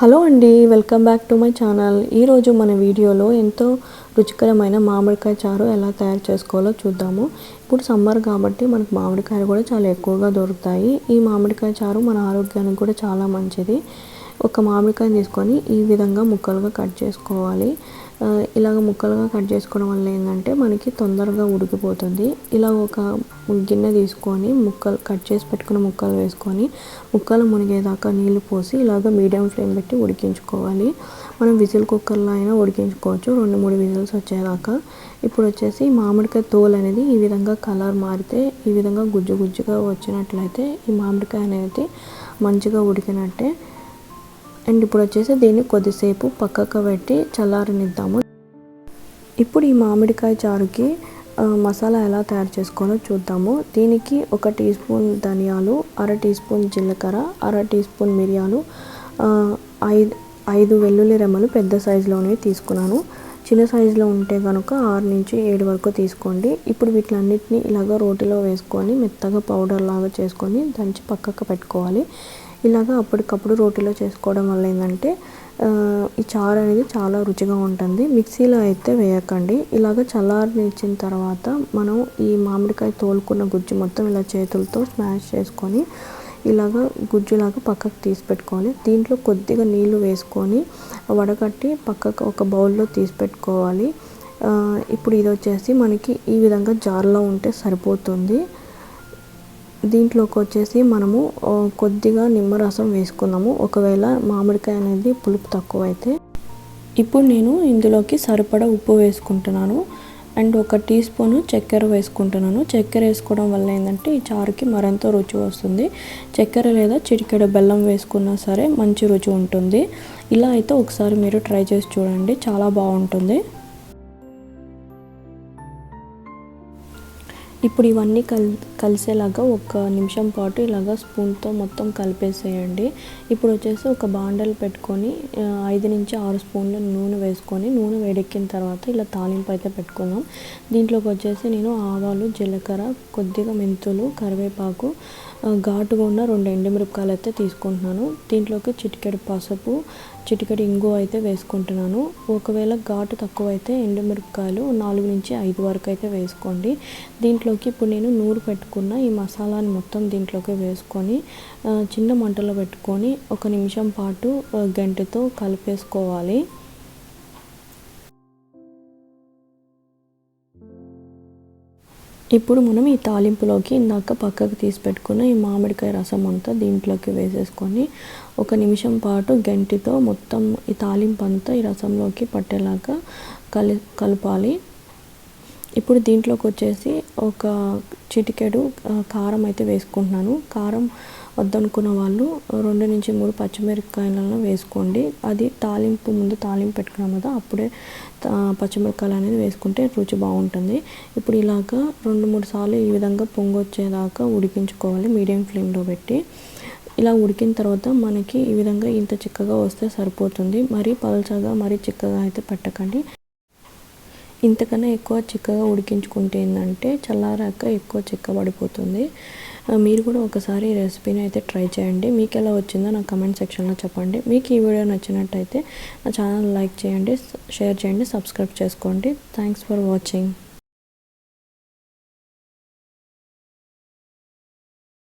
Hello అండి welcome back to my channel. ఈరోజు మన వీడియోలో ఎంతో రుచికరమైన మామిడికాయ చారు ఎలా తయారు చేసుకోవాలో చూద్దాము. ఇప్పుడు సమ్మర్ కాబట్టి మనకు మామిడికాయలు కూడా చాలా ఎక్కువగా దొరుకుతాయి. ఈ మామిడికాయ చారు మన ఆరోగ్యానికి కూడా చాలా మంచిది. ఒక మామిడికాయ తీసుకొని ఈ విధంగా ముక్కలుగా కట్ చేసుకోవాలి. ఇలాగ ముక్కలుగా కట్ చేసుకోవడం వల్ల ఏంటంటే మనకి తొందరగా ఉడికిపోతుంది. ఇలా ఒక గిన్నె తీసుకొని ముక్కలు కట్ చేసి పెట్టుకున్న ముక్కలు వేసుకొని ముక్కలు మునిగేదాకా నీళ్ళు పోసి ఇలాగ మీడియం ఫ్లేమ్ పెట్టి ఉడికించుకోవాలి. మనం విజిల్ కుక్కర్లో అయినా ఉడికించుకోవచ్చు. రెండు మూడు విజిల్స్ వచ్చేదాకా. ఇప్పుడు వచ్చేసి మామిడికాయ తోలు అనేది ఈ విధంగా కలర్ మారితే ఈ విధంగా గుజ్జు గుజ్జుగా వచ్చినట్లయితే ఈ మామిడికాయ అనేది మంచిగా ఉడికినట్టే. అండ్ ఇప్పుడు వచ్చేసి దీన్ని కొద్దిసేపు పక్కకు పెట్టి చల్లారనిద్దాము. ఇప్పుడు ఈ మామిడికాయ చారుకి మసాలా ఎలా తయారు చేసుకోవాలో చూద్దాము. దీనికి ఒక టీ స్పూన్ ధనియాలు అర టీ స్పూన్ జీలకర్ర అర టీ స్పూన్ మిరియాలు ఐదు ఐదు వెల్లుల్లి రెమ్మలు పెద్ద సైజులోనే తీసుకున్నాను. చిన్న సైజులో ఉంటే కనుక ఆరు నుంచి ఏడు వరకు తీసుకోండి. ఇప్పుడు వీటిలన్నిటిని ఇలాగ రోటిలో వేసుకొని మెత్తగా పౌడర్ లాగా చేసుకొని దంచి పక్కకు పెట్టుకోవాలి. ఇలాగ అప్పటికప్పుడు రోటిలో చేసుకోవడం వల్ల ఏంటంటే ఈ చారు అనేది చాలా రుచిగా ఉంటుంది. మిక్సీలో అయితే వేయకండి. ఇలాగ చల్లారనిచ్చిన తర్వాత మనం ఈ మామిడికాయ తోలుకున్న గుజ్జు మొత్తం ఇలా చేతులతో స్మాష్ చేసుకొని ఇలాగ గుజ్జులాగా పక్కకు తీసి దీంట్లో కొద్దిగా నీళ్ళు వేసుకొని వడగట్టి పక్కకు ఒక బౌల్లో తీసి పెట్టుకోవాలి. ఇప్పుడు ఇది వచ్చేసి మనకి ఈ విధంగా జార్లో ఉంటే సరిపోతుంది. దీంట్లోకి వచ్చేసి మనము కొద్దిగా నిమ్మరసం వేసుకున్నాము. ఒకవేళ మామిడికాయ అనేది పులుపు తక్కువ అయితే ఇప్పుడు నేను ఇందులోకి సరిపడా ఉప్పు వేసుకుంటున్నాను. అండ్ ఒక టీ స్పూన్ చక్కెర వేసుకుంటున్నాను. చక్కెర వేసుకోవడం వల్ల ఏంటంటే ఈ చారుకి మరింత రుచి వస్తుంది. చక్కెర లేదా చిటికెడ బెల్లం వేసుకున్నా సరే మంచి రుచి ఉంటుంది. ఇలా అయితే ఒకసారి మీరు ట్రై చేసి చూడండి. చాలా బాగుంటుంది. ఇప్పుడు ఇవన్నీ కల్ కలిసేలాగా ఒక నిమిషం పాటు ఇలాగ స్పూన్తో మొత్తం కలిపేసేయండి. ఇప్పుడు వచ్చేసి ఒక బాండలు పెట్టుకొని ఐదు నుంచి ఆరు స్పూన్ల నూనె వేసుకొని నూనె వేడెక్కిన తర్వాత ఇలా తాలింపు అయితే పెట్టుకున్నాం దీంట్లోకి వచ్చేసి నేను ఆవాలు జీలకర్ర కొద్దిగా మెంతులు కరివేపాకు ఘాటుగా ఉన్న రెండు ఎండుమిరపకాయలు అయితే తీసుకుంటున్నాను. దీంట్లోకి చిటికెడు పసుపు చిటికెడు ఇంగు అయితే వేసుకుంటున్నాను. ఒకవేళ ఘాటు తక్కువ అయితే ఎండుమిరపకాయలు నాలుగు నుంచి ఐదు వరకు అయితే వేసుకోండి. దీంట్లోకి ఇప్పుడు నేను నూరు పెట్టుకున్న ఈ మసాలాని మొత్తం దీంట్లోకి వేసుకొని చిన్న మంటలో పెట్టుకొని ఒక నిమిషం పాటు గంటతో కలిపేసుకోవాలి. ఇప్పుడు మనం ఈ తాలింపులోకి ఇందాక పక్కకు తీసి పెట్టుకున్న ఈ మామిడికాయ రసం అంతా దీంట్లోకి వేసేసుకొని ఒక నిమిషం పాటు గంటితో మొత్తం ఈ తాలింపు అంతా ఈ రసంలోకి పట్టేలాగా కలి కలపాలి. ఇప్పుడు దీంట్లోకి వచ్చేసి ఒక చిటికెడు కారం అయితే వేసుకుంటున్నాను. కారం వద్దనుకున్న వాళ్ళు రెండు నుంచి మూడు పచ్చిమిరపకాయలను వేసుకోండి. అది తాలింపు ముందు తాలింపు పెట్టుకున్నాం కదా అప్పుడే తా- పచ్చిమిరపకాయలు అనేది వేసుకుంటే రుచి బాగుంటుంది. ఇప్పుడు ఇలాగా రెండు మూడు సార్లు ఈ విధంగా పొంగొచ్చేదాకా ఉడికించుకోవాలి మీడియం ఫ్లేమ్లో పెట్టి. ఇలా ఉడికిన తర్వాత మనకి ఈ విధంగా ఇంత చిక్కగా వస్తే సరిపోతుంది. మరీ పలచగా మరీ చిక్కగా అయితే పెట్టకండి. ఇంతకన్నా ఎక్కువ చిక్కగా ఉడికించుకుంటే ఏంటంటే చల్లారాక ఎక్కువ చిక్కబడిపోతుంది మీరు కూడా ఒకసారి ఈ రెసిపీని అయితే ట్రై చేయండి. మీకు ఎలా వచ్చిందో నా కమెంట్ సెక్షన్లో చెప్పండి. మీకు ఈ వీడియో నచ్చినట్టయితే నా ఛానల్ లైక్ చేయండి షేర్ చేయండి సబ్స్క్రైబ్ చేసుకోండి. Thanks for watching.